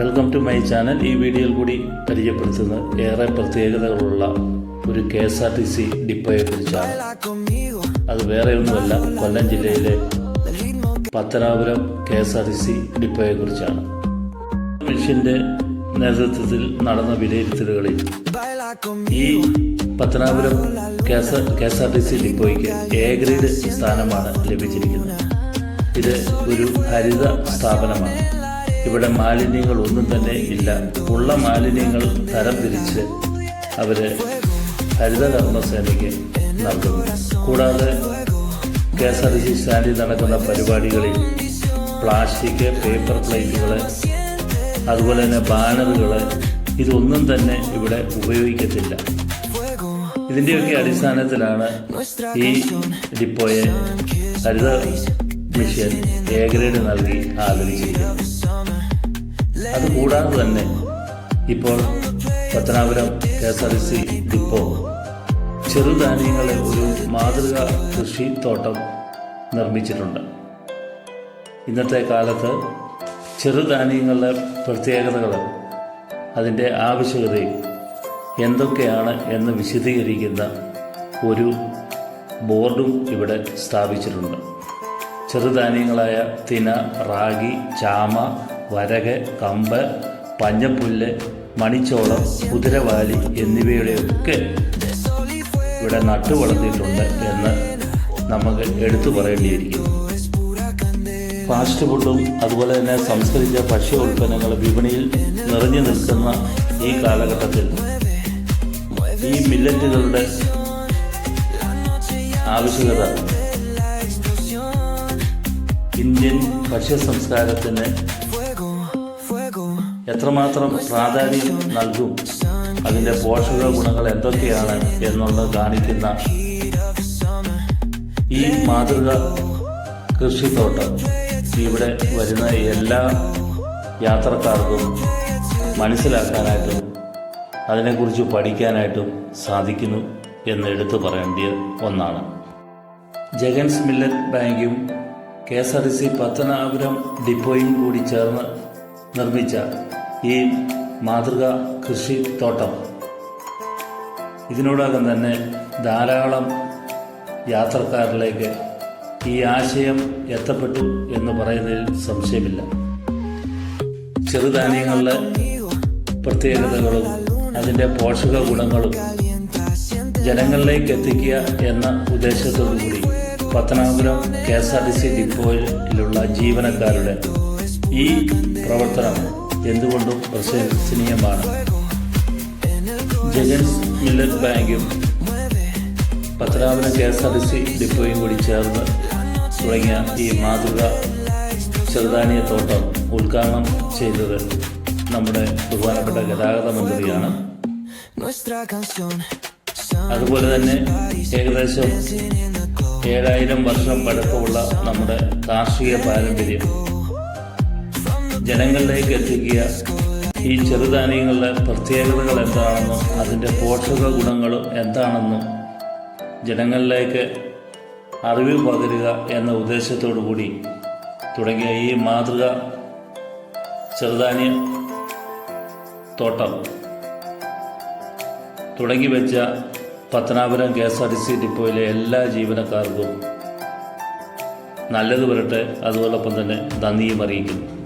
Welcome to my channel ഈ വീഡിയോയിൽ കൂടി പരിചയപ്പെടുത്തുന്നത് ഏറെ പ്രത്യേകതകളുള്ള ഒരു K S R T C ഡിപ്പോയെ കുറിച്ചാണ്. അത് വേറെ ഒന്നുമല്ല കൊല്ലം ജില്ലയിലെ Pathanapuram K S R T C ഡിപ്പോയെ കുറിച്ചാണ്. മിഷന്റെ നേതൃത്വത്തിൽ നടന്ന വിലയിരുത്തലുകളിൽ ഈ Pathanapuram K S R T C ഡിപ്പോയ്ക്ക് A grade സ്ഥാനമാണ് ലഭിച്ചിരിക്കുന്നത്. ഇത് ഒരു ഹരിത സ്ഥാപനമാണ്. ഇവിടെ മാലിന്യങ്ങൾ ഒന്നും തന്നെ ഇല്ല. ഉള്ള മാലിന്യങ്ങൾ തരംതിരിച്ച് അവർ ഹരിത കർമ്മസേനയ്ക്ക് നൽകുന്നു. കൂടാതെ കെ എസ് ആർ സി സ്റ്റാൻഡിൽ നടക്കുന്ന പരിപാടികളിൽ പ്ലാസ്റ്റിക് പേപ്പർ പ്ലേറ്റുകൾ അതുപോലെ തന്നെ ബാനറുകൾ ഇതൊന്നും തന്നെ ഇവിടെ ഉപയോഗിക്കത്തില്ല. ഇതിന്റെയൊക്കെ അടിസ്ഥാനത്തിലാണ് ഈ ഡിപ്പോയെ ഹരിത മിഷൻ എ ഗ്രേഡ് നൽകി ആദരിച്ചിരിക്കുന്നത്. അതുകൂടാതെ തന്നെ ഇപ്പോൾ Pathanapuram K S R T C depot ചെറുധാന്യങ്ങളെ ഒരു മാതൃകാ കൃഷിത്തോട്ടം നിർമ്മിച്ചിട്ടുണ്ട്. ഇന്നത്തെ കാലത്ത് ചെറുധാന്യങ്ങളുടെ പ്രത്യേകതകൾ അതിന്റെ ആവശ്യകതയും എന്തൊക്കെയാണ് എന്ന് വിശദീകരിക്കുന്ന ഒരു ബോർഡും ഇവിടെ സ്ഥാപിച്ചിട്ടുണ്ട്. ചെറുധാന്യങ്ങളായ തിന റാഗി ചാമ വരക് കമ്പ് പഞ്ഞപ്പുല്ല് മണിച്ചോളം കുതിരവാലി എന്നിവയുടെയൊക്കെ ഇവിടെ നട്ടു വളർത്തിയിട്ടുണ്ട് എന്ന് നമുക്ക് എടുത്തു പറയേണ്ടിയിരിക്കുന്നു. ഫാസ്റ്റ് ഫുഡും അതുപോലെ തന്നെ സംസ്കരിച്ച ഭക്ഷ്യ ഉൽപ്പന്നങ്ങൾ വിപണിയിൽ നിറഞ്ഞു നിൽക്കുന്ന ഈ കാലഘട്ടത്തിൽ ഈ മില്ലറ്റുകളുടെ ആവശ്യകത ഇന്ത്യൻ ഭക്ഷ്യ സംസ്കാരത്തിന് എത്രമാത്രം പ്രാധാന്യം നൽകും? അതിന്റെ പോഷക ഗുണങ്ങൾ എന്തൊക്കെയാണ് എന്നുള്ളത് കാണിക്കുന്ന ഈ മാതൃക കൃഷിത്തോട്ടം. ഇവിടെ വരുന്ന എല്ലാ യാത്രക്കാർക്കും മനസ്സിലാക്കാനായിട്ടും അതിനെക്കുറിച്ച് പഠിക്കാനായിട്ടും സാധിക്കുന്നു എന്ന് എടുത്തു പറയേണ്ടിയ ഒന്നാണ്. ജഗൻസ് മില്ലറ്റ് ബാങ്കും K S R T C Pathanapuram ഡിപ്പോയും കൂടി ചേർന്ന് നിർമ്മിച്ച ഈ മാതൃക കൃഷി തോട്ടം. ഇതിനോടകം തന്നെ ധാരാളം യാത്രക്കാരിലേക്ക് ഈ ആശയം എത്തപ്പെട്ടു എന്ന് പറയുന്നതിൽ സംശയമില്ല. ചെറുധാന്യങ്ങളുടെ പ്രത്യേകതകളും അതിന്റെ പോഷക ഗുണങ്ങളും ജനങ്ങളിലേക്ക് എത്തിക്കുക എന്ന ഉദ്ദേശത്തോടു കൂടി Pathanapuram K S R T C ഡിപ്പോയിലുള്ള ജീവനക്കാരുടെ ഈ പ്രവർത്തനം എന്തുകൊണ്ടും പ്രശംസനീയമാണ്. ജഗൻ മില്ലറ്റ് ബാങ്കും Pathanapuram K S R T C ഡിപ്പോയും കൂടി ചേർന്ന് തുടങ്ങിയ ഈ മാതൃക ചെറുതാനിയ തോട്ടം ഉദ്ഘാടനം ചെയ്തത് നമ്മുടെ ബഹുമാനപ്പെട്ട ഗതാഗത മന്ത്രിയാണ്. അതുപോലെ തന്നെ ഏകദേശം ഏഴായിരം വർഷം പഴക്കമുള്ള നമ്മുടെ കാർഷിക പാരമ്പര്യം ജനങ്ങളിലേക്ക് എത്തിക്കുക. ഈ ചെറുധാന്യങ്ങളുടെ പ്രത്യേകതകൾ എന്താണെന്നും അതിന്റെ പോഷക ഗുണങ്ങളും എന്താണെന്നും ജനങ്ങളിലേക്ക് അറിവ് പകരുക എന്ന ഉദ്ദേശത്തോടു കൂടി തുടങ്ങിയ ഈ മാതൃക ചെറുധാന്യ തോട്ടം തുടങ്ങി വെച്ച Pathanapuram K S R T C ഡിപ്പോയിലെ എല്ലാ ജീവനക്കാർക്കും നല്ലത് വരട്ടെ. അതോടൊപ്പം തന്നെ നന്ദിയും അറിയിക്കുന്നു.